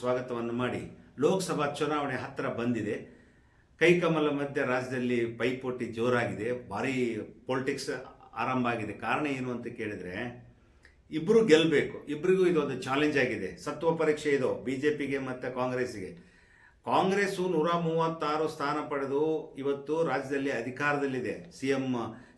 ಸ್ವಾಗತವನ್ನು ಮಾಡಿ ಲೋಕಸಭಾ ಚುನಾವಣೆ ಹತ್ತಿರ ಬಂದಿದೆ. ಕೈಕಮಲ ಮಧ್ಯೆ ರಾಜ್ಯದಲ್ಲಿ ಪೈಪೋಟಿ ಜೋರಾಗಿದೆ. ಭಾರಿ ಪೊಲಿಟಿಕ್ಸ್ ಆರಂಭ ಆಗಿದೆ. ಕಾರಣ ಏನು ಅಂತ ಕೇಳಿದರೆ ಇಬ್ಬರು ಗೆಲ್ಲಬೇಕು ಇಬ್ಬರಿಗೂ ಇದೊಂದು ಚಾಲೆಂಜ್ ಆಗಿದೆ. ಸತ್ವ ಪರೀಕ್ಷೆ ಇದು ಬಿ ಜೆ ಪಿಗೆ ಮತ್ತು ಕಾಂಗ್ರೆಸ್ಸಿಗೆ. ಕಾಂಗ್ರೆಸ್ಸು ನೂರ ಮೂವತ್ತಾರು ಸ್ಥಾನ ಪಡೆದು ಇವತ್ತು ರಾಜ್ಯದಲ್ಲಿ ಅಧಿಕಾರದಲ್ಲಿದೆ. ಸಿ ಎಂ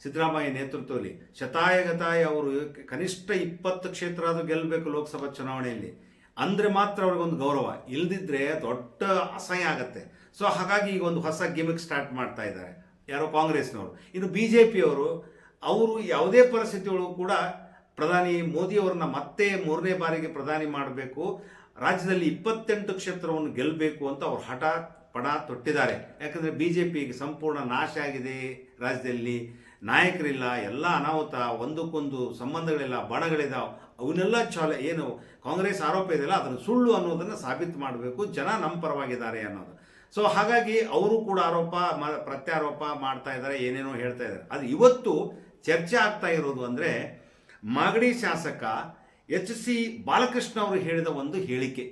ಸಿದ್ದರಾಮಯ್ಯ ನೇತೃತ್ವದಲ್ಲಿ. ಶತಾಯಗತಾಯ ಅವರು ಕನಿಷ್ಠ ಇಪ್ಪತ್ತು ಕ್ಷೇತ್ರ ಆದರೂ ಗೆಲ್ಲಬೇಕು ಲೋಕಸಭಾ ಚುನಾವಣೆಯಲ್ಲಿ. ಅಂದರೆ ಮಾತ್ರ ಅವ್ರಿಗೊಂದು ಗೌರವ. ಇಲ್ದಿದ್ರೆ ದೊಡ್ಡ ಅಸಹ್ಯ ಆಗುತ್ತೆ. ಸೊ ಹಾಗಾಗಿ ಈಗ ಒಂದು ಹೊಸ ಗಿಮಿಕ್ ಸ್ಟಾರ್ಟ್ ಮಾಡ್ತಾ ಇದ್ದಾರೆ. ಯಾರೋ ಕಾಂಗ್ರೆಸ್ನವರು. ಇನ್ನು ಬಿ ಜೆ ಪಿಯವರು ಅವರು ಯಾವುದೇ ಪರಿಸ್ಥಿತಿಯೊಳಗೂ ಕೂಡ ಪ್ರಧಾನಿ ಮೋದಿಯವ್ರನ್ನ ಮತ್ತೆ ಮೂರನೇ ಬಾರಿಗೆ ಪ್ರಧಾನಿ ಮಾಡಬೇಕು. ರಾಜ್ಯದಲ್ಲಿ ಇಪ್ಪತ್ತೆಂಟು ಕ್ಷೇತ್ರವನ್ನು ಗೆಲ್ಲಬೇಕು ಅಂತ ಅವರು ಹಠ ಪಣ ತೊಟ್ಟಿದ್ದಾರೆ. ಯಾಕಂದರೆ ಬಿ ಜೆ ಪಿಗೆ ಸಂಪೂರ್ಣ ನಾಶ ಆಗಿದೆ ರಾಜ್ಯದಲ್ಲಿ. ನಾಯಕರಿಲ್ಲ, ಎಲ್ಲ ಅನಾಹುತ, ಒಂದಕ್ಕೊಂದು ಸಂಬಂಧಗಳಿಲ್ಲ, ಬಣಗಳಿದಾವೆ. ಅವನ್ನೆಲ್ಲ ಚಾಲ ಏನು ಕಾಂಗ್ರೆಸ್ ಆರೋಪ ಇದೆಯಲ್ಲ, ಅದನ್ನು ಸುಳ್ಳು ಅನ್ನೋದನ್ನು ಸಾಬೀತು ಮಾಡಬೇಕು, ಜನ ನಮ್ಮ ಪರವಾಗಿದ್ದಾರೆ ಅನ್ನೋದು. ಸೊ ಹಾಗಾಗಿ ಅವರು ಕೂಡ ಆರೋಪ ಮ- ಪ್ರತ್ಯಾರೋಪ ಮಾಡ್ತಾ ಇದ್ದಾರೆ, ಏನೇನೋ ಹೇಳ್ತಾ ಇದ್ದಾರೆ. ಅದು ಇವತ್ತು ಚರ್ಚೆ ಆಗ್ತಾ ಇರೋದು ಅಂದರೆ, ಮಾಗಡಿ ಶಾಸಕ ಎಚ್ ಸಿ ಬಾಲಕೃಷ್ಣ ಅವರು ಹೇಳಿದ ಒಂದು ಹೇಳಿಕೆ.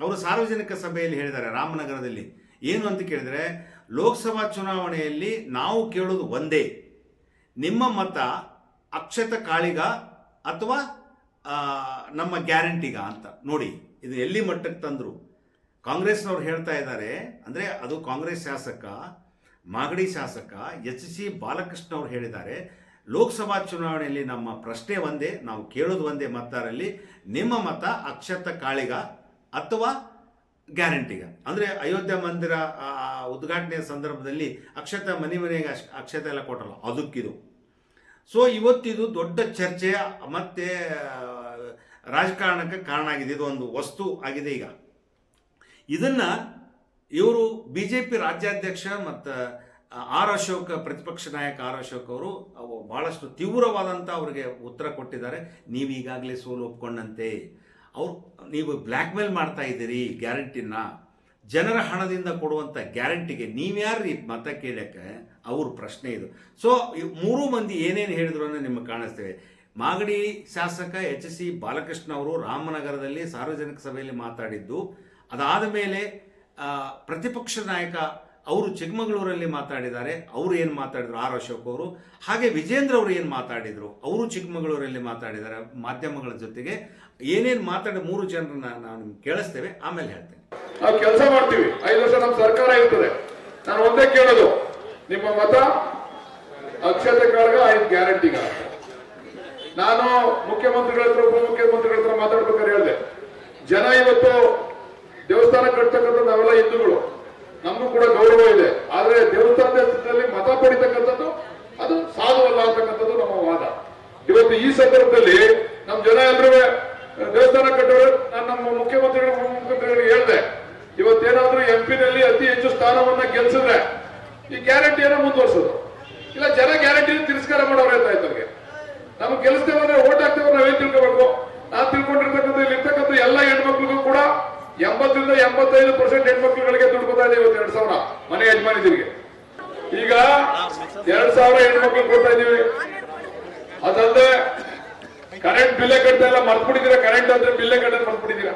ಅವರು ಸಾರ್ವಜನಿಕ ಸಭೆಯಲ್ಲಿ ಹೇಳಿದ್ದಾರೆ, ರಾಮನಗರದಲ್ಲಿ. ಏನು ಅಂತ ಕೇಳಿದರೆ, ಲೋಕಸಭಾ ಚುನಾವಣೆಯಲ್ಲಿ ನಾವು ಕೇಳೋದು ಒಂದೇ. ನಿಮ್ಮ ಮತ ಅಕ್ಷತ ಕಾಳಿಗ ಅಥವಾ ನಮ್ಮ ಗ್ಯಾರಂಟಿಗ ಅಂತ. ನೋಡಿ, ಇದು ಎಲ್ಲಿ ಮಟ್ಟಕ್ಕೆ ತಂದರು? ಕಾಂಗ್ರೆಸ್ನವ್ರು ಹೇಳ್ತಾ ಇದ್ದಾರೆ, ಅಂದರೆ ಅದು ಕಾಂಗ್ರೆಸ್ ಶಾಸಕ, ಮಾಗಡಿ ಶಾಸಕ, ಎಚ್ ಸಿ ಬಾಲಕೃಷ್ಣ ಅವರು ಹೇಳಿದ್ದಾರೆ, ಲೋಕಸಭಾ ಚುನಾವಣೆಯಲ್ಲಿ ನಮ್ಮ ಪ್ರಶ್ನೆ ಒಂದೇ, ನಾವು ಕೇಳೋದು ಒಂದೇ ಮತದಾರಲ್ಲಿ, ನಿಮ್ಮ ಮತ ಅಕ್ಷತ ಕಾಳಿಗ ಅಥವಾ ಗ್ಯಾರಂಟಿಗ? ಅಂದರೆ ಅಯೋಧ್ಯೆ ಮಂದಿರ ಉದ್ಘಾಟನೆಯ ಸಂದರ್ಭದಲ್ಲಿ ಅಕ್ಷತ ಮನೆ ಮನೆಗೆ ಅಕ್ಷ, ಅಕ್ಷತೆ ಎಲ್ಲ ಕೊಟ್ಟಲ್ಲ, ಅದಕ್ಕಿದು. ಸೊ ಇವತ್ತಿದು ದೊಡ್ಡ ಚರ್ಚೆ, ಮತ್ತೆ ರಾಜಕಾರಣಕ್ಕೆ ಕಾರಣ ಆಗಿದೆ. ಇದು ಒಂದು ವಸ್ತು ಆಗಿದೆ ಈಗ. ಇದನ್ನ ಇವರು ಬಿ ಜೆ ಪಿ ರಾಜ್ಯಾಧ್ಯಕ್ಷ ಮತ್ತು ಆರ್ ಅಶೋಕ್, ಪ್ರತಿಪಕ್ಷ ನಾಯಕ ಆರ್ ಅಶೋಕ್ ಅವರು, ಅವು ಬಹಳಷ್ಟು ತೀವ್ರವಾದಂಥ ಅವರಿಗೆ ಉತ್ತರ ಕೊಟ್ಟಿದ್ದಾರೆ. ನೀವು ಈಗಾಗಲೇ ಸೋಲು ಒಪ್ಕೊಂಡಂತೆ. ಅವ್ರು, ನೀವು ಬ್ಲ್ಯಾಕ್ ಮೇಲ್ ಮಾಡ್ತಾ ಇದ್ದೀರಿ ಗ್ಯಾರಂಟಿನ. ಜನರ ಹಣದಿಂದ ಕೊಡುವಂಥ ಗ್ಯಾರಂಟಿಗೆ ನೀವ್ಯಾರ್ರಿ ಮತ ಕೇಳಕ್ಕೆ ಅವ್ರ ಪ್ರಶ್ನೆ ಇದು. ಸೊ ಮೂರು ಮಂದಿ ಏನೇನು ಹೇಳಿದ್ರು ಅನ್ನೋ ನಿಮಗೆ ಕಾಣಿಸ್ತೇವೆ ಮಾಗಡಿ ಶಾಸಕ ಎಚ್ ಸಿ ಬಾಲಕೃಷ್ಣ ಅವರು ರಾಮನಗರದಲ್ಲಿ ಸಾರ್ವಜನಿಕ ಸಭೆಯಲ್ಲಿ ಮಾತಾಡಿದ್ದು, ಅದಾದ ಮೇಲೆ ಪ್ರತಿಪಕ್ಷ ನಾಯಕ ಅವರು ಚಿಕ್ಕಮಗಳೂರಲ್ಲಿ ಮಾತಾಡಿದ್ದಾರೆ. ಅವರು ಏನು ಮಾತಾಡಿದ್ರು? ಆರ್. ಅಶೋಕ್ ಅವರು. ಹಾಗೆ ವಿಜೇಂದ್ರ ಅವರು ಏನು ಮಾತಾಡಿದ್ರು? ಅವರು ಚಿಕ್ಕಮಗಳೂರಲ್ಲಿ ಮಾತಾಡಿದ್ದಾರೆ ಮಾಧ್ಯಮಗಳ ಜೊತೆಗೆ. ಏನೇನು ಮಾತಾಡಿ, ಮೂರು ಜನರನ್ನ ನಾವು ನಿಮ್ಗೆ ಕೇಳಿಸ್ತೇವೆ, ಆಮೇಲೆ ಹೇಳ್ತೇನೆ. ನಾವು ಕೆಲಸ ಮಾಡ್ತೀವಿ. ಐದು ವರ್ಷ ನಮ್ಮ ಸರ್ಕಾರ ಇರ್ತದೆ. ನಾನು ಒಂದೇ ಕೇಳೋದು. ನಿಮ್ಮ ಮತ ಅಕ್ಷತೆ ಕಾಳಗ ಐದು ಗ್ಯಾರಂಟಿಗ ನಾನು ಮುಖ್ಯಮಂತ್ರಿಗಳ ಹತ್ರ, ಉಪಮುಖ್ಯಮಂತ್ರಿಗಳ ಹತ್ರ ಮಾತಾಡ್ಬೇಕಾದ್ರೆ ಹೇಳಿದೆ. ಜನ ಇವತ್ತು ದೇವಸ್ಥಾನ ಕಟ್ತಕ್ಕಂಥ ನಾವೆಲ್ಲ ಹಿಂದೂಗಳು. ನಮಗೂ ಕೂಡ ಗೌರವ ಇದೆ. ಆದ್ರೆ ದೇವಸ್ಥಾನದ ಮತ ಪಡಿತಕ್ಕಂಥದ್ದು, ಅದು ಸಾಧುವಲ್ಲ ಅಂತಕ್ಕಂಥದ್ದು ನಮ್ಮ ವಾದ. ಇವತ್ತು ಈ ಸಂದರ್ಭದಲ್ಲಿ ನಮ್ಮ ಜನ ಎಲ್ಲರೂ ದೇವಸ್ಥಾನ ಕಟ್ಟೋರು, ನಾನು ನಮ್ಮ ಮುಖ್ಯಮಂತ್ರಿಗಳ, ಉಪಮುಖ್ಯಮಂತ್ರಿಗಳಿಗೆ ಹೇಳಿದೆ. ಇವತ್ತೇನಾದ್ರೂ ಎಂ ನಲ್ಲಿ ಅತಿ ಹೆಚ್ಚು ಸ್ಥಾನವನ್ನ ಗೆಲ್ಸಿದ್ರೆ ಈ ಗ್ಯಾರಂಟಿಯನ್ನ ಮುಂದುವರ್ಸೋದು. ಇಲ್ಲ, ಜನ ಗ್ಯಾರಂಟಿ ತಿರಸ್ಕಾರ ಮಾಡೋರು ಇದ್ದಾರೆ ನಮ್ಗೆ ಗೆಲ್ಲಿಸ್ತೇವಂದ್ರೆ ಓಟ್ ಹಾಕ್ತೇವೆ ನಾವೇನ್ ತಿಳ್ಕೋಬೇಕು? ನಾನ್ ತಿಳ್ಕೊಂಡಿರ್ತಕ್ಕಂಥ ಇಲ್ಲಿ ಇರ್ತಕ್ಕಂಥ ಎಲ್ಲ ಹೆಣ್ಮಕ್ಳಿಗೂ ಕೂಡ ಎಂಬತ್ತರಿಂದ ಎಂಬತ್ತೈದು ಪರ್ಸೆಂಟ್ ಹೆಣ್ಮಕ್ಳುಗಳಿಗೆ ದುಡ್ಡು ಇದೆ ಇವತ್ತು ಎರಡ್ ಸಾವಿರ, ಮನೆ ಯಜಮಾನಿದಿರಿಗೆ. ಈಗ ಎರಡ್ ಸಾವಿರ ಹೆಣ್ಮಕ್ಳು ಕೊಡ್ತಾ ಇದೀವಿ. ಅದಲ್ಲದೆ ಕರೆಂಟ್ ಬಿಲ್ಲೆ ಕಟ್ತಾ ಇಲ್ಲ, ಮರ್ತ್ಬಿಟ್ಟಿದ್ದೀರಾ? ಕರೆಂಟ್ ಅಂದ್ರೆ ಬಿಲ್ಲೇ ಕಟ್ಟೋದು ಮರ್ತ್ಬಿಟ್ಟಿದ್ದೀರಾ?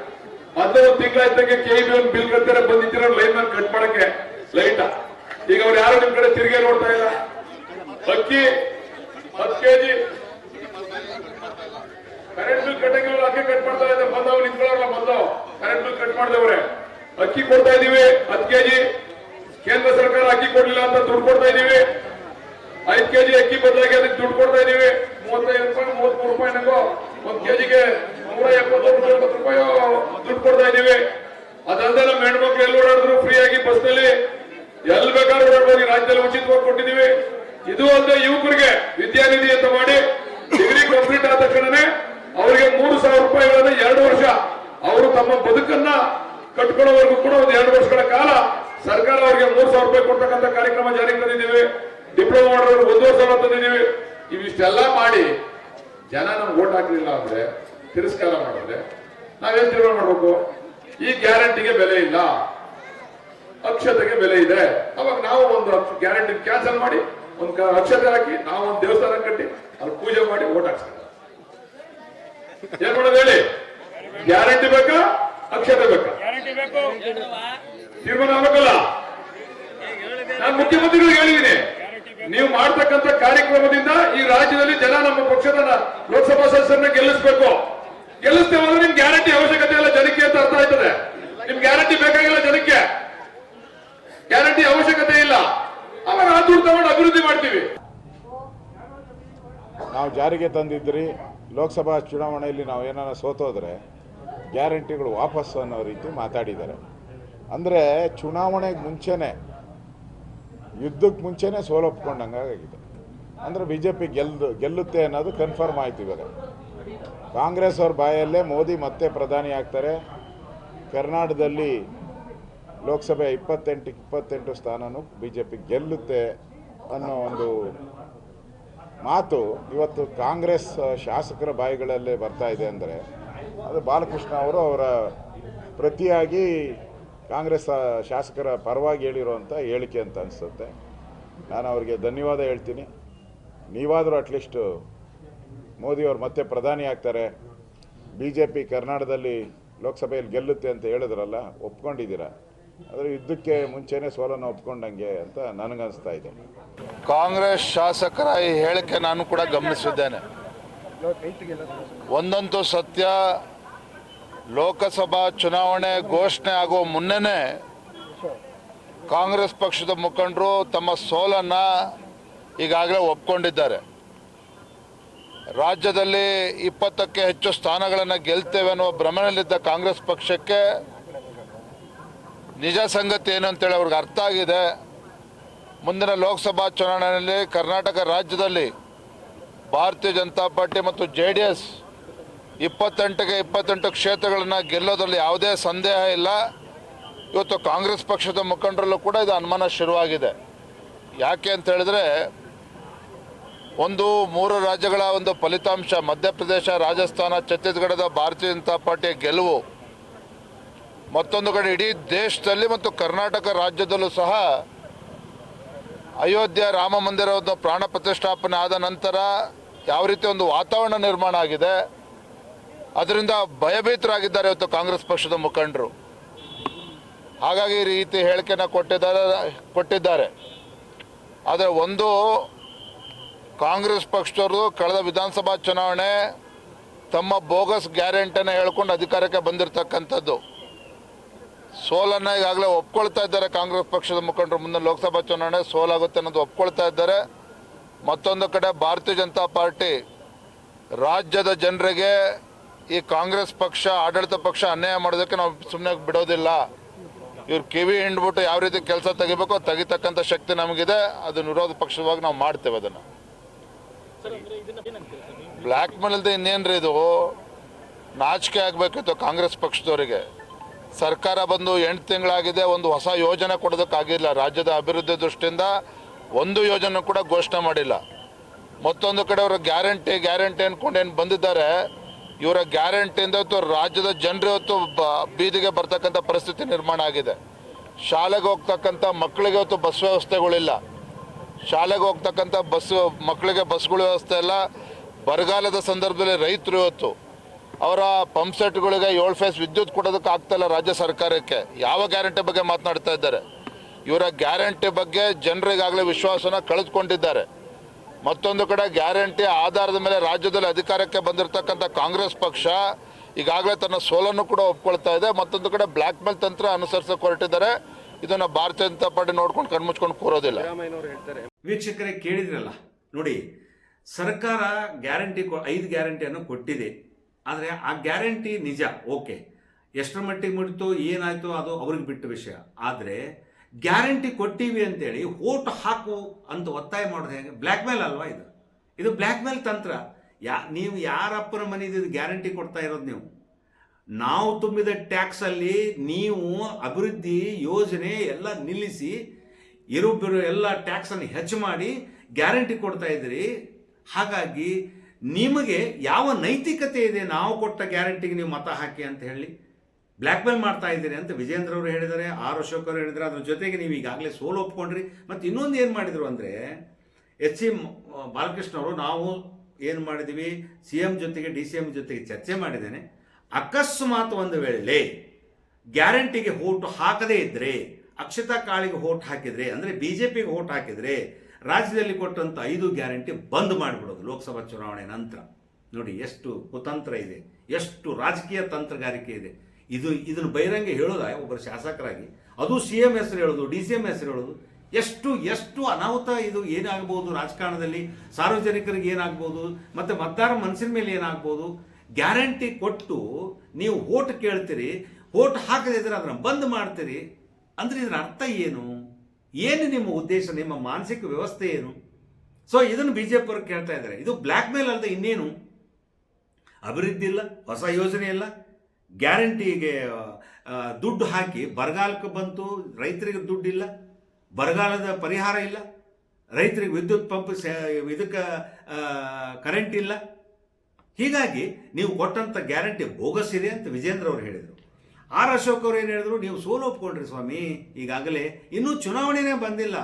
ಮೊದಲು ಒಂದು ತಿಂಗಳ ಇದ್ದಂಗೆ ಕೆ ಬಿ ಒಂದು ಬಿಲ್ ಕಟ್ತಾರೆ, ಬಂದಿದ್ದೀರ? ಲೈನ್ ಮ್ಯಾನ್ ಕಟ್ ಮಾಡಕ್ಕೆ ಲೈಟ್ ಈಗ ಅವ್ರು ಯಾರು ನಿಮ್ ಕಡೆ ತಿರುಗಿ ನೋಡ್ತಾ ಇಲ್ಲ? ಅಕ್ಕಿ, ಹತ್ತು ಕೆಜಿ ಕರೆಂಟ್ ಬಿಲ್ ಕಟ್ಟಂಗಿಲ್ಲ ಅಕ್ಕಿ ಕಟ್ ಮಾಡ್ತಾ ಇದ್ದಾರೆ ಬಂದವ್ ನಿಂತ್ಕೊಳ್ಳಲ್ಲ ಬಂದವ್ ಕರೆಂಟ್ ಬಿಲ್ ಕಟ್ ಮಾಡಿದವ್ರೆ. ಅಕ್ಕಿ ಕೊಡ್ತಾ ಇದೀವಿ, ಹತ್ತು ಕೆಜಿ. ಕೇಂದ್ರ ಸರ್ಕಾರ ಅಕ್ಕಿ ಕೊಡ್ಲಿಲ್ಲ ಅಂತ ದುಡ್ಡು ಕೊಡ್ತಾ ಇದೀವಿ. ಐದು ಕೆಜಿ ಅಕ್ಕಿ ಬದಲಾಗಿ ಅದಕ್ಕೆ ದುಡ್ಡು ಕೊಡ್ತಾ ಇದೀವಿ. ಮೂವತ್ತೈದು ರೂಪಾಯಿ, ಮೂವತ್ಮೂರು ರೂಪಾಯಿ ನಂಗೋ ಒಂದ್ ಕೆಜಿಗೆ ನೂರ ಎಪ್ಪತ್ತೊಂದು ಎಪ್ಪತ್ತು ರೂಪಾಯಿ ದುಡ್ಡು ಕೊಡ್ತಾ ಇದೀವಿ. ಅದಲ್ಲದೆ ನಮ್ಮ ಹೆಣ್ಮಕ್ಳು ಎಲ್ಲಿ ಓಡಾಡಿದ್ರು ಫ್ರೀ ಆಗಿ ಬಸ್ನಲ್ಲಿ. ಎಲ್ಲಿ ಬೇಕಾದ್ರೂ ಓಡಾಡ್ಬೋದು ರಾಜ್ಯದಲ್ಲಿ ಉಚಿತವಾಗಿ ಕೊಟ್ಟಿದೀವಿ. ಇದು ಅಲ್ಲದೆ ಯುವಕರಿಗೆ ವಿದ್ಯಾನಿಧಿ ಅಂತ ಮಾಡಿ ಡಿಗ್ರಿ ಕಂಪ್ಲೀಟ್ ಆದ ತಕ್ಷಣನೇ ಅವರಿಗೆ ಮೂರು ಸಾವಿರ ರೂಪಾಯಿಗಳನ್ನ ಎರಡು ವರ್ಷ. ಅವರು ತಮ್ಮ ಬದುಕನ್ನ ಕಟ್ಕೊಳ್ಳೋವರೆಗೂ ಕೂಡ ಒಂದು ಎರಡು ವರ್ಷಗಳ ಕಾಲ ಸರ್ಕಾರ ಅವರಿಗೆ ಮೂರು ಸಾವಿರ ರೂಪಾಯಿ ಕೊಡ್ತಕ್ಕಂಥ ಕಾರ್ಯಕ್ರಮ ಜಾರಿಗೆ ತಂದಿದ್ದೀವಿ. ಡಿಪ್ಲೊಮಾ ಮಾಡೋರು ಒಂದೂವರೆ ಸಾವಿರ ತಂದಿದ್ದೀವಿ. ಇವಿಷ್ಟೆಲ್ಲ ಮಾಡಿ ಜನ ನಮ್ಗೆ ಓಟ್ ಹಾಕಲಿಲ್ಲ ಅಂದ್ರೆ ತಿರಸ್ಕಾರ ಮಾಡಿದ್ರೆ ನಾವೇನ್ ತೀರ್ಮಾನ ಮಾಡ್ಬೇಕು? ಈ ಗ್ಯಾರಂಟಿಗೆ ಬೆಲೆ ಇಲ್ಲ. ಅಕ್ಷತೆಗೆ ಬೆಲೆ ಇದೆ. ಅವಾಗ ನಾವು ಒಂದು ಗ್ಯಾರಂಟಿ ಕ್ಯಾನ್ಸಲ್ ಮಾಡಿ, ಒಂದು ಅಕ್ಷತೆ ಹಾಕಿ, ನಾವು ಒಂದು ದೇವಸ್ಥಾನ ಕಟ್ಟಿ, ಅಲ್ಲಿ ಪೂಜೆ ಮಾಡಿ ಓಟ್ ಹಾಕ್ಸ್ತಾರೆ ಏನ್ ಮಾಡೋದು ಹೇಳಿ? ಗ್ಯಾರಂಟಿ ಬೇಕಾ? ಅಕ್ಷತೆ ಬೇಕಾ? ಗ್ಯಾರಂಟಿ ತೀರ್ಮಾನ ಆಗಬೇಕಲ್ಲ? ನಾನು ಮುಖ್ಯಮಂತ್ರಿಗಳಿಗೆ ಹೇಳಿದ್ದೀನಿ ನೀವು ಮಾಡ್ತಕ್ಕಂತ ಕಾರ್ಯಕ್ರಮದಿಂದ ಈ ರಾಜ್ಯದಲ್ಲಿ ಜನ ನಮ್ಮ ಪಕ್ಷದ ಲೋಕಸಭಾ ಸದಸ್ಯರನ್ನ ಗೆಲ್ಲಿಸ್ಬೇಕು. ಗೆಲ್ಲಿಸ್ತೇವೆ ಅಂದ್ರೆ ನಿಮ್ ಗ್ಯಾರಂಟಿ ಅವಶ್ಯಕತೆ ಇಲ್ಲ ಜನಕ್ಕೆ ಅಂತ ಅರ್ಥ ಆಯ್ತದೆ. ನಿಮ್ ಗ್ಯಾರಂಟಿ ಬೇಕಾಗಿಲ್ಲ ಜನಕ್ಕೆ. ಗ್ಯಾರಂಟಿ ಅವಶ್ಯಕತೆ ಇಲ್ಲ. ಆಮೇಲೆ ಆ ದುಡ್ಡು ತಗೊಂಡು ಅಭಿವೃದ್ಧಿ ಮಾಡ್ತೀವಿ. ನಾವು ಜಾರಿಗೆ ತಂದಿದ್ರಿ. ಲೋಕಸಭಾ ಚುನಾವಣೆಯಲ್ಲಿ ನಾವು ಏನಾರ ಸೋತೋದ್ರೆ ಗ್ಯಾರಂಟಿಗಳು ವಾಪಸ್ಸು ಅನ್ನೋ ರೀತಿ ಮಾತಾಡಿದ್ದಾರೆ. ಅಂದರೆ ಚುನಾವಣೆಗೆ ಮುಂಚೆನೇ ಯುದ್ಧಕ್ಕೆ ಮುಂಚೆನೇ ಸೋಲೊಪ್ಕೊಂಡಂಗಾಗಿದೆ ಅಂದರೆ ಬಿ ಜೆ ಪಿ ಗೆಲ್ದು, ಗೆಲ್ಲುತ್ತೆ ಅನ್ನೋದು ಕನ್ಫರ್ಮ್ ಆಯ್ತು ಇವಾಗ. ಕಾಂಗ್ರೆಸ್ ಅವ್ರ ಬಾಯಲ್ಲೇ ಮೋದಿ ಮತ್ತೆ ಪ್ರಧಾನಿ ಆಗ್ತಾರೆ. ಕರ್ನಾಟಕದಲ್ಲಿ ಲೋಕಸಭೆ ಇಪ್ಪತ್ತೆಂಟು ಇಪ್ಪತ್ತೆಂಟು ಸ್ಥಾನನೂ ಬಿ ಜೆ ಪಿ ಗೆಲ್ಲುತ್ತೆ ಅನ್ನೋ ಒಂದು ಮಾತು ಇವತ್ತು ಕಾಂಗ್ರೆಸ್ ಶಾಸಕರ ಬಾಯಿಗಳಲ್ಲಿ ಬರ್ತಾ ಇದೆ ಅಂದರೆ ಅದು ಬಾಲಕೃಷ್ಣ ಅವರು ಅವರ ಪ್ರತಿಯಾಗಿ ಕಾಂಗ್ರೆಸ್ ಶಾಸಕರ ಪರವಾಗಿ ಹೇಳಿರುವಂಥ ಹೇಳಿಕೆ ಅಂತ ಅನಿಸುತ್ತೆ. ನಾನು ಅವರಿಗೆ ಧನ್ಯವಾದ ಹೇಳ್ತೀನಿ. ನೀವಾದರೂ ಅಟ್ಲೀಸ್ಟು ಮೋದಿಯವರು ಮತ್ತೆ ಪ್ರಧಾನಿ ಆಗ್ತಾರೆ. ಬಿ ಜೆ ಪಿ ಕರ್ನಾಟಕದಲ್ಲಿ ಲೋಕಸಭೆಯಲ್ಲಿ ಗೆಲ್ಲುತ್ತೆ ಅಂತ ಹೇಳಿದ್ರಲ್ಲ, ಒಪ್ಕೊಂಡಿದ್ದೀರಾ? ಆದರೆ ಯುದ್ಧಕ್ಕೆ ಮುಂಚೆನೇ ಸೋಲನ್ನು ಒಪ್ಕೊಂಡಂಗೆ ಅಂತ ನನಗನ್ನಿಸ್ತಾ ಇದೆ. ಕಾಂಗ್ರೆಸ್ ಶಾಸಕರ ಈ ಹೇಳಿಕೆ ನಾನು ಕೂಡ ಗಮನಿಸಿದ್ದೇನೆ. ಒಂದಂತೂ ಸತ್ಯ, ಲೋಕಸಭಾ ಚುನಾವಣೆ ಘೋಷಣೆ ಆಗುವ ಮುನ್ನೆನೇ ಕಾಂಗ್ರೆಸ್ ಪಕ್ಷದ ಮುಖಂಡರು ತಮ್ಮ ಸೋಲನ್ನ ಈಗಾಗಲೇ ಒಪ್ಕೊಂಡಿದ್ದಾರೆ. ರಾಜ್ಯದಲ್ಲಿ ಇಪ್ಪತ್ತಕ್ಕೆ ಹೆಚ್ಚು ಸ್ಥಾನಗಳನ್ನು ಗೆಲ್ತೇವೆ ಅನ್ನುವ ಭ್ರಮಣದಲ್ಲಿದ್ದ ಕಾಂಗ್ರೆಸ್ ಪಕ್ಷಕ್ಕೆ ನಿಜ ಸಂಗತಿ ಏನು ಅಂತೇಳಿ ಅವ್ರಿಗೆ ಅರ್ಥ ಆಗಿದೆ. ಮುಂದಿನ ಲೋಕಸಭಾ ಚುನಾವಣೆಯಲ್ಲಿ ಕರ್ನಾಟಕ ರಾಜ್ಯದಲ್ಲಿ ಭಾರತೀಯ ಜನತಾ ಪಾರ್ಟಿ ಮತ್ತು ಜೆ ಡಿ ಎಸ್ ಇಪ್ಪತ್ತೆಂಟಕ್ಕೆ ಇಪ್ಪತ್ತೆಂಟು ಕ್ಷೇತ್ರಗಳನ್ನು ಗೆಲ್ಲೋದ್ರಲ್ಲಿ ಯಾವುದೇ ಸಂದೇಹ ಇಲ್ಲ. ಇವತ್ತು ಕಾಂಗ್ರೆಸ್ ಪಕ್ಷದ ಮುಖಂಡರಲ್ಲೂ ಕೂಡ ಇದು ಅನುಮಾನ ಶುರುವಾಗಿದೆ. ಯಾಕೆ ಅಂತ ಹೇಳಿದ್ರೆ ಒಂದು ಮೂರು ರಾಜ್ಯಗಳ ಒಂದು ಫಲಿತಾಂಶ ಮಧ್ಯಪ್ರದೇಶ, ರಾಜಸ್ಥಾನ, ಛತ್ತೀಸ್ಗಢದ ಭಾರತೀಯ ಜನತಾ ಪಾರ್ಟಿಯ ಗೆಲುವು ಮತ್ತೊಂದು ಕಡೆ ಇಡೀ ದೇಶದಲ್ಲಿ ಮತ್ತು ಕರ್ನಾಟಕ ರಾಜ್ಯದಲ್ಲೂ ಸಹ ಅಯೋಧ್ಯೆ ರಾಮ ಮಂದಿರವನ್ನು ಪ್ರಾಣ ಪ್ರತಿಷ್ಠಾಪನೆ ಆದ ನಂತರ ಯಾವ ರೀತಿ ಒಂದು ವಾತಾವರಣ ನಿರ್ಮಾಣ ಆಗಿದೆ, ಅದರಿಂದ ಭಯಭೀತರಾಗಿದ್ದಾರೆ ಇವತ್ತು ಕಾಂಗ್ರೆಸ್ ಪಕ್ಷದ ಮುಖಂಡರು. ಹಾಗಾಗಿ ಈ ರೀತಿ ಹೇಳಿಕೆನ ಕೊಟ್ಟಿದ್ದಾರೆ ಕೊಟ್ಟಿದ್ದಾರೆ. ಆದರೆ ಒಂದು ಕಾಂಗ್ರೆಸ್ ಪಕ್ಷದವರು ಕಳೆದ ವಿಧಾನಸಭಾ ಚುನಾವಣೆ ತಮ್ಮ ಬೋಗಸ್ ಗ್ಯಾರಂಟಿನ ಹೇಳ್ಕೊಂಡು ಅಧಿಕಾರಕ್ಕೆ ಬಂದಿರತಕ್ಕಂಥದ್ದು. ಸೋಲನ್ನ ಈಗಾಗಲೇ ಒಪ್ಕೊಳ್ತಾ ಇದ್ದಾರೆ ಕಾಂಗ್ರೆಸ್ ಪಕ್ಷದ ಮುಖಂಡರು ಮುಂದೆ ಲೋಕಸಭಾ ಚುನಾವಣೆ ಸೋಲಾಗುತ್ತೆ ಅನ್ನೋದು ಒಪ್ಕೊಳ್ತಾ ಇದ್ದಾರೆ. ಮತ್ತೊಂದು ಕಡೆ ಭಾರತೀಯ ಜನತಾ ಪಾರ್ಟಿ, ರಾಜ್ಯದ ಜನರಿಗೆ ಈ ಕಾಂಗ್ರೆಸ್ ಪಕ್ಷ, ಆಡಳಿತ ಪಕ್ಷ ಅನ್ಯಾಯ ಮಾಡೋದಕ್ಕೆ ನಾವು ಸುಮ್ಮನೆ ಬಿಡೋದಿಲ್ಲ. ಇವ್ರು ಕಿವಿ ಹಿಂಡ್ಬಿಟ್ಟು ಯಾವ ರೀತಿ ಕೆಲಸ ತೆಗಿಬೇಕೋ ತೆಗಿತಕ್ಕಂಥ ಶಕ್ತಿ ನಮಗಿದೆ. ಅದು ವಿರೋಧ ಪಕ್ಷವಾಗಿ ನಾವು ಮಾಡ್ತೇವೆ ಅದನ್ನು. ಬ್ಲ್ಯಾಕ್ ಮೇಲ್ ಇನ್ನೇನು ರೀ ಇದು? ನಾಚಿಕೆ ಆಗಬೇಕಿತ್ತು ಕಾಂಗ್ರೆಸ್ ಪಕ್ಷದವರಿಗೆ. ಸರ್ಕಾರ ಬಂದು ಎಂಟು ತಿಂಗಳಾಗಿದೆ, ಒಂದು ಹೊಸ ಯೋಜನೆ ಕೊಡೋದಕ್ಕಾಗಿಲ್ಲ. ರಾಜ್ಯದ ಅಭಿವೃದ್ಧಿ ದೃಷ್ಟಿಯಿಂದ ಒಂದು ಯೋಜನೆ ಕೂಡ ಘೋಷಣೆ ಮಾಡಿಲ್ಲ. ಮತ್ತೊಂದು ಕಡೆ ಅವರು ಗ್ಯಾರಂಟಿ ಗ್ಯಾರಂಟಿ ಅಂದ್ಕೊಂಡು ಏನು ಬಂದಿದ್ದಾರೆ, ಇವರ ಗ್ಯಾರಂಟಿಯಿಂದ ಇವತ್ತು ರಾಜ್ಯದ ಜನರು ಇವತ್ತು ಬೀದಿಗೆ ಬರ್ತಕ್ಕಂಥ ಪರಿಸ್ಥಿತಿ ನಿರ್ಮಾಣ ಆಗಿದೆ. ಶಾಲೆಗೆ ಹೋಗ್ತಕ್ಕಂಥ ಮಕ್ಕಳಿಗೆ ಇವತ್ತು ಬಸ್ ವ್ಯವಸ್ಥೆಗಳಿಲ್ಲ. ಶಾಲೆಗೆ ಹೋಗ್ತಕ್ಕಂಥ ಬಸ್, ಮಕ್ಕಳಿಗೆ ಬಸ್ಗಳ ವ್ಯವಸ್ಥೆ ಇಲ್ಲ. ಬರಗಾಲದ ಸಂದರ್ಭದಲ್ಲಿ ರೈತರು ಇವತ್ತು ಅವರ ಪಂಪ್ ಸೆಟ್ಗಳಿಗೆ ಏಳು ಫೇಸ್ ವಿದ್ಯುತ್ ಕೊಡೋದಕ್ಕೆ ಆಗ್ತಾ ಇಲ್ಲ ರಾಜ್ಯ ಸರ್ಕಾರಕ್ಕೆ. ಯಾವ ಗ್ಯಾರಂಟಿ ಬಗ್ಗೆ ಮಾತನಾಡ್ತಾ ಇದ್ದಾರೆ? ಇವರ ಗ್ಯಾರಂಟಿ ಬಗ್ಗೆ ಜನರಿಗಾಗಲೇ ವಿಶ್ವಾಸನ ಕಳೆದುಕೊಂಡಿದ್ದಾರೆ. ಮತ್ತೊಂದು ಕಡೆ ಗ್ಯಾರಂಟಿ ಆಧಾರದ ಮೇಲೆ ರಾಜ್ಯದಲ್ಲಿ ಅಧಿಕಾರಕ್ಕೆ ಬಂದಿರತಕ್ಕಂಥ ಕಾಂಗ್ರೆಸ್ ಪಕ್ಷ ಈಗಾಗಲೇ ತನ್ನ ಸೋಲನ್ನು ಕೂಡ ಒಪ್ಕೊಳ್ತಾ ಇದೆ. ಮತ್ತೊಂದು ಕಡೆ ಬ್ಲ್ಯಾಕ್ ಮೇಲ್ ತಂತ್ರ ಅನುಸರಿಸಕ್ಕೆ ಹೊರಟಿದ್ದಾರೆ. ಇದನ್ನ ಭಾರತೀಯ ಜನತಾ ಪಾರ್ಟಿ ನೋಡ್ಕೊಂಡು ಕಣ್ಮುಚ್ಕೊಂಡು ಕೂರೋದಿಲ್ಲ. ವೀಕ್ಷಕರೇ ಕೇಳಿದ್ರಲ್ಲ ನೋಡಿ ಸರ್ಕಾರ ಗ್ಯಾರಂಟಿ ಐದು ಗ್ಯಾರಂಟಿಯನ್ನು ಕೊಟ್ಟಿದೆ. ಆದರೆ ಆ ಗ್ಯಾರಂಟಿ ನಿಜ, ಓಕೆ. ಎಷ್ಟರ ಮಟ್ಟಿಗೆ ಮುಡಿತು, ಏನಾಯಿತು, ಅದು ಅವ್ರಿಗೆ ಬಿಟ್ಟ ವಿಷಯ. ಆದರೆ ಗ್ಯಾರಂಟಿ ಕೊಟ್ಟಿವಿ ಅಂತೇಳಿ ಓಟ್ ಹಾಕು ಅಂತ ಒತ್ತಾಯ ಮಾಡೋದು ಹೇಗೆ? ಬ್ಲ್ಯಾಕ್ ಮೇಲ್ ಅಲ್ವಾ ಇದು? ಇದು ಬ್ಲ್ಯಾಕ್ ಮೇಲ್ ತಂತ್ರ. ಯಾ, ನೀವು ಯಾರಪ್ಪನ ಇದು ಗ್ಯಾರಂಟಿ ಕೊಡ್ತಾ ಇರೋದು ನೀವು? ನಾವು ತುಂಬಿದ ಟ್ಯಾಕ್ಸಲ್ಲಿ ನೀವು ಅಭಿವೃದ್ಧಿ ಯೋಜನೆ ಎಲ್ಲ ನಿಲ್ಲಿಸಿ ಇರುಬಿರು ಎಲ್ಲ ಟ್ಯಾಕ್ಸನ್ನು ಹೆಚ್ಚು ಮಾಡಿ ಗ್ಯಾರಂಟಿ ಕೊಡ್ತಾ ಇದ್ರಿ ಹಾಗಾಗಿ ನಿಮಗೆ ಯಾವ ನೈತಿಕತೆ ಇದೆ, ನಾವು ಕೊಟ್ಟ ಗ್ಯಾರಂಟಿಗೆ ನೀವು ಮತ ಹಾಕಿ ಅಂತ ಹೇಳಿ ಬ್ಲ್ಯಾಕ್ ಮೇಲ್ ಮಾಡ್ತಾ ಇದ್ದೀರಿ ಅಂತ ವಿಜೇಂದ್ರ ಅವರು ಹೇಳಿದ್ದಾರೆ, ಆರ್ ಅಶೋಕ್ ಅವರು ಅದ್ರ ಜೊತೆಗೆ ನೀವು ಈಗಾಗಲೇ ಸೋಲು ಒಪ್ಕೊಂಡ್ರಿ. ಮತ್ತು ಇನ್ನೊಂದು ಏನು ಮಾಡಿದರು ಅಂದರೆ, ಎಚ್ ಸಿ ಬಾಲಕೃಷ್ಣ ಅವರು, ನಾವು ಏನು ಮಾಡಿದ್ವಿ, ಸಿ ಎಂ ಜೊತೆಗೆ, ಡಿ ಸಿ ಎಂ ಜೊತೆಗೆ ಚರ್ಚೆ ಮಾಡಿದ್ದೇನೆ. ಅಕಸ್ಮಾತ್ ಒಂದು ವೇಳೆ ಗ್ಯಾರಂಟಿಗೆ ಹೋಟು ಹಾಕದೇ ಇದ್ದರೆ ಅಕ್ಷತಾ ಕಾಳಿಗೆ ಓಟ್ ಹಾಕಿದರೆ, ಅಂದರೆ ಬಿ ಜೆ ಪಿಗೆ ಓಟ್ ಹಾಕಿದ್ರೆ ರಾಜ್ಯದಲ್ಲಿ ಕೊಟ್ಟಂಥ ಐದು ಗ್ಯಾರಂಟಿ ಬಂದ್ ಮಾಡಿಬಿಡೋದು ಲೋಕಸಭಾ ಚುನಾವಣೆ ನಂತರ. ನೋಡಿ, ಎಷ್ಟು ಕುತಂತ್ರ ಇದೆ, ಎಷ್ಟು ರಾಜಕೀಯ ತಂತ್ರಗಾರಿಕೆ ಇದೆ. ಇದು, ಇದನ್ನು ಬಹಿರಂಗ ಹೇಳೋದ? ಒಬ್ಬರು ಶಾಸಕರಾಗಿ. ಅದು ಸಿ ಎಂ ಹೆಸರು ಹೇಳೋದು, ಡಿ ಸಿ ಎಂ ಹೆಸರು ಹೇಳೋದು. ಎಷ್ಟು ಎಷ್ಟು ಅನಾಹುತ ಇದು ಏನಾಗ್ಬೋದು ರಾಜಕಾರಣದಲ್ಲಿ? ಸಾರ್ವಜನಿಕರಿಗೆ ಏನಾಗ್ಬೋದು? ಮತ್ತು ಮತದಾರ ಮನಸ್ಸಿನ ಮೇಲೆ ಏನಾಗ್ಬೋದು? ಗ್ಯಾರಂಟಿ ಕೊಟ್ಟು ನೀವು ಓಟ್ ಕೇಳ್ತೀರಿ ಓಟ್ ಹಾಕದಿದ್ರೆ ಅದನ್ನು ಬಂದ್ ಮಾಡ್ತೀರಿ. ಅಂದ್ರೆ ಇದರ ಅರ್ಥ ಏನು? ಏನು ನಿಮ್ಮ ಉದ್ದೇಶ, ನಿಮ್ಮ ಮಾನಸಿಕ ವ್ಯವಸ್ಥೆ ಏನು? ಸೊ ಇದನ್ನು ಬಿ ಜೆ ಪಿಯವ್ರು ಕೇಳ್ತಾ ಇದ್ದಾರೆ. ಇದು ಬ್ಲ್ಯಾಕ್ ಮೇಲ್ ಅಲ್ಲದೆ ಇನ್ನೇನು? ಅಭಿವೃದ್ಧಿ ಇಲ್ಲ, ಹೊಸ ಯೋಜನೆ ಇಲ್ಲ. ಗ್ಯಾರಂಟಿಗೆ ದುಡ್ಡು ಹಾಕಿ ಬರಗಾಲಕ್ಕೆ ಬಂತು, ರೈತರಿಗೆ ದುಡ್ಡಿಲ್ಲ ಬರಗಾಲದ ಪರಿಹಾರ ಇಲ್ಲ, ರೈತರಿಗೆ ವಿದ್ಯುತ್ ಪಂಪ್ ಇದಕ್ಕೆ ಕರೆಂಟ್ ಇಲ್ಲ. ಹೀಗಾಗಿ ನೀವು ಕೊಟ್ಟಂಥ ಗ್ಯಾರಂಟಿ ಬೋಗಸ್ ಅಂತ ವಿಜೇಂದ್ರ ಅವರು ಹೇಳಿದರು. ಆರ್ ಅಶೋಕ್ ಅವರು ಏನು ಹೇಳಿದ್ರು? ನೀವು ಸೋಲು ಒಪ್ಕೊಂಡ್ರಿ ಸ್ವಾಮಿ. ಈಗಾಗಲೇ ಇನ್ನೂ ಚುನಾವಣೆನೇ ಬಂದಿಲ್ಲ.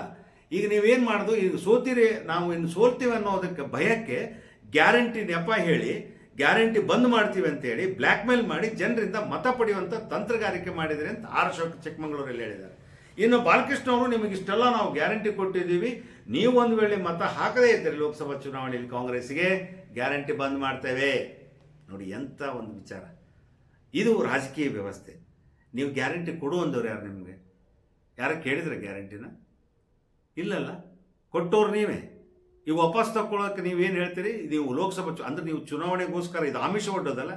ಈಗ ನೀವೇನು ಮಾಡೋದು? ಈಗ ಸೋತಿರಿ, ನಾವು ಇನ್ನು ಸೋಲ್ತೀವಿ ಅನ್ನೋದಕ್ಕೆ ಭಯಕ್ಕೆ ಗ್ಯಾರಂಟಿ ನೆಪ ಹೇಳಿ, ಗ್ಯಾರಂಟಿ ಬಂದ್ ಮಾಡ್ತೀವಿ ಅಂತೇಳಿ ಬ್ಲ್ಯಾಕ್ ಮೇಲ್ ಮಾಡಿ ಜನರಿಂದ ಮತ ಪಡೆಯುವಂಥ ತಂತ್ರಗಾರಿಕೆ ಮಾಡಿದರೆ ಅಂತ ಆರ್ ಅಶೋಕ್ ಚಿಕ್ಕಮಗಳೂರಲ್ಲಿ ಹೇಳಿದ್ದಾರೆ. ಇನ್ನು ಬಾಲಕೃಷ್ಣ ಅವರು ನಿಮಗೆ ಇಷ್ಟೆಲ್ಲ ನಾವು ಗ್ಯಾರಂಟಿ ಕೊಟ್ಟಿದ್ದೀವಿ. ನೀವು ಒಂದು ವೇಳೆ ಮತ ಹಾಕದೇ ಇದ್ದರೆ ಲೋಕಸಭಾ ಚುನಾವಣೆಯಲ್ಲಿ ಕಾಂಗ್ರೆಸ್ಗೆ ಗ್ಯಾರಂಟಿ ಬಂದ್ ಮಾಡ್ತೇವೆ. ನೋಡಿ ಎಂಥ ಒಂದು ವಿಚಾರ. ಇದು ರಾಜಕೀಯ ವ್ಯವಸ್ಥೆ. ನೀವು ಗ್ಯಾರಂಟಿ ಕೊಡು ಅಂದವ್ರು ಯಾರು ನಿಮಗೆ? ಯಾರು ಕೇಳಿದ್ರೆ ಗ್ಯಾರಂಟಿನ? ಇಲ್ಲಲ್ಲ. ಕೊಟ್ಟವ್ರು ನೀವೇ. ಈಗ ವಾಪಸ್ ತಗೊಳ್ಳೋಕೆ ನೀವೇನು ಹೇಳ್ತೀರಿ? ನೀವು ಲೋಕಸಭಾ ಅಂದರೆ ನೀವು ಚುನಾವಣೆಗೋಸ್ಕರ ಇದು ಆಮಿಷ ಒಡ್ಡೋದಲ್ಲ?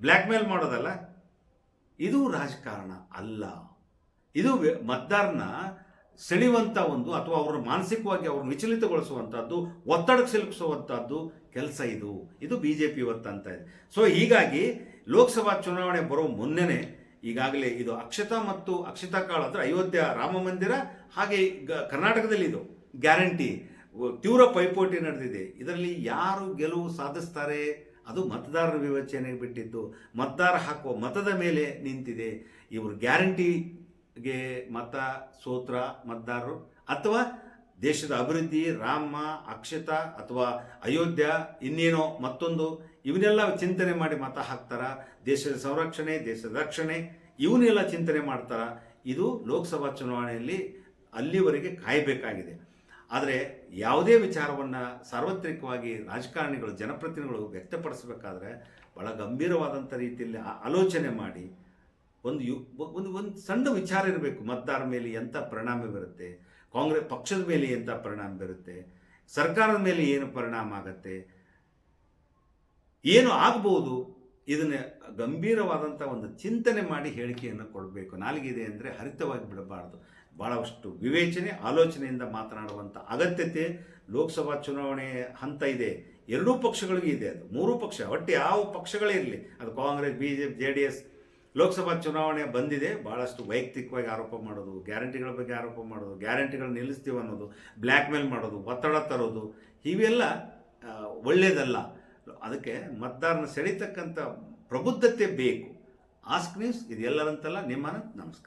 ಬ್ಲ್ಯಾಕ್ ಮೇಲ್ ಮಾಡೋದಲ್ಲ? ಇದು ರಾಜಕಾರಣ ಅಲ್ಲ. ಇದು ಮತದಾರನ ಸೆಳೆಯುವಂಥ ಒಂದು ಅಥವಾ ಅವರ ಮಾನಸಿಕವಾಗಿ ಅವ್ರನ್ನ ವಿಚಲಿತಗೊಳಿಸುವಂಥದ್ದು ಒತ್ತಡಕ್ಕೆ ಸಿಲುಕಿಸುವಂಥದ್ದು ಕೆಲಸ ಇದು. ಇದು ಬಿ ಜೆ ಪಿ ಇವತ್ತು ಅಂತ ಇದೆ. ಸೊ ಹೀಗಾಗಿ ಲೋಕಸಭಾ ಚುನಾವಣೆ ಬರೋ ಮುನ್ನೆನೆ ಈಗಾಗಲೇ ಇದು ಅಕ್ಷತಾ ಮತ್ತು ಅಕ್ಷತಾ ಕಾಳ ಅಂದರೆ ಅಯೋಧ್ಯ ರಾಮ ಮಂದಿರ ಹಾಗೆ ಕರ್ನಾಟಕದಲ್ಲಿ ಇದು ಗ್ಯಾರಂಟಿ. ತೀವ್ರ ಪೈಪೋಟಿ ನಡೆದಿದೆ. ಇದರಲ್ಲಿ ಯಾರು ಗೆಲುವು ಸಾಧಿಸ್ತಾರೆ? ಅದು ಮತದಾರರ ವಿವೇಚನೆಗೆ ಬಿಟ್ಟಿದ್ದು. ಮತದಾರ ಹಾಕುವ ಮತದ ಮೇಲೆ ನಿಂತಿದೆ. ಇವರು ಗ್ಯಾರಂಟಿಗೆ ಮತ ಸೋತ್ರ ಮತದಾರರು ಅಥವಾ ದೇಶದ ಅಭಿವೃದ್ಧಿ, ರಾಮ, ಅಕ್ಷತಾ ಅಥವಾ ಅಯೋಧ್ಯ ಇನ್ನೇನೋ ಮತ್ತೊಂದು ಇವನ್ನೆಲ್ಲ ಚಿಂತನೆ ಮಾಡಿ ಮತ ಹಾಕ್ತಾರ? ದೇಶದ ಸಂರಕ್ಷಣೆ, ದೇಶದ ರಕ್ಷಣೆ, ಇವನ್ನೆಲ್ಲ ಚಿಂತನೆ ಮಾಡ್ತಾರ? ಇದು ಲೋಕಸಭಾ ಚುನಾವಣೆಯಲ್ಲಿ ಅಲ್ಲಿವರೆಗೆ ಕಾಯಬೇಕಾಗಿದೆ. ಆದರೆ ಯಾವುದೇ ವಿಚಾರವನ್ನು ಸಾರ್ವತ್ರಿಕವಾಗಿ ರಾಜಕಾರಣಿಗಳು, ಜನಪ್ರತಿನಿಧಿಗಳು ವ್ಯಕ್ತಪಡಿಸಬೇಕಾದ್ರೆ ಬಹಳ ಗಂಭೀರವಾದಂಥ ರೀತಿಯಲ್ಲಿ ಆಲೋಚನೆ ಮಾಡಿ ಒಂದು ಯು, ಒಂದು ಒಂದು ಸಣ್ಣ ವಿಚಾರ ಇರಬೇಕು. ಮತದಾರರ ಮೇಲೆ ಎಂಥ ಪರಿಣಾಮ ಬರುತ್ತೆ? ಕಾಂಗ್ರೆಸ್ ಪಕ್ಷದ ಮೇಲೆ ಎಂಥ ಪರಿಣಾಮ ಬೀರುತ್ತೆ? ಸರ್ಕಾರದ ಮೇಲೆ ಏನು ಪರಿಣಾಮ ಆಗುತ್ತೆ? ಏನು ಆಗ್ಬೋದು? ಇದನ್ನ ಗಂಭೀರವಾದಂಥ ಒಂದು ಚಿಂತನೆ ಮಾಡಿ ಹೇಳಿಕೆಯನ್ನು ಕೊಡಬೇಕು. ನಾಲಿಗಿದೆ ಅಂದರೆ ಹರಿತವಾಗಿ ಬಿಡಬಾರ್ದು. ಭಾಳಷ್ಟು ವಿವೇಚನೆ, ಆಲೋಚನೆಯಿಂದ ಮಾತನಾಡುವಂಥ ಅಗತ್ಯತೆ ಲೋಕಸಭಾ ಚುನಾವಣೆ ಹಂತ ಇದೆ. ಎರಡೂ ಪಕ್ಷಗಳಿಗೂ ಇದೆ ಅದು. ಮೂರೂ ಪಕ್ಷ, ಒಟ್ಟು ಯಾವ ಪಕ್ಷಗಳೇ ಇರಲಿ. ಅದು Congress B J P J D S Lok Sabha ಚುನಾವಣೆ ಬಂದಿದೆ. ಭಾಳಷ್ಟು ವೈಯಕ್ತಿಕವಾಗಿ ಆರೋಪ ಮಾಡೋದು, ಗ್ಯಾರಂಟಿಗಳ ಬಗ್ಗೆ ಆರೋಪ ಮಾಡೋದು, ಗ್ಯಾರಂಟಿಗಳನ್ನ ನಿಲ್ಲಿಸ್ತೀವಿ ಅನ್ನೋದು ಬ್ಲ್ಯಾಕ್ ಮೇಲ್ ಮಾಡೋದು, ಒತ್ತಡ ತರೋದು, ಇವೆಲ್ಲ ಒಳ್ಳೆಯದಲ್ಲ ಅದಕ್ಕೆ ಮತದಾರನ ಸೆಳೀತಕ್ಕಂಥ ಪ್ರಬುದ್ಧತೆ ಬೇಕು. ಆಸ್ಕ್ ನ್ಯೂಸ್ ಇದೆಲ್ಲರಂತಲ್ಲ ಎಲ್ಲರಂತಲ್ಲ ನಿಮ್ಮ ನಮಸ್ಕಾರ.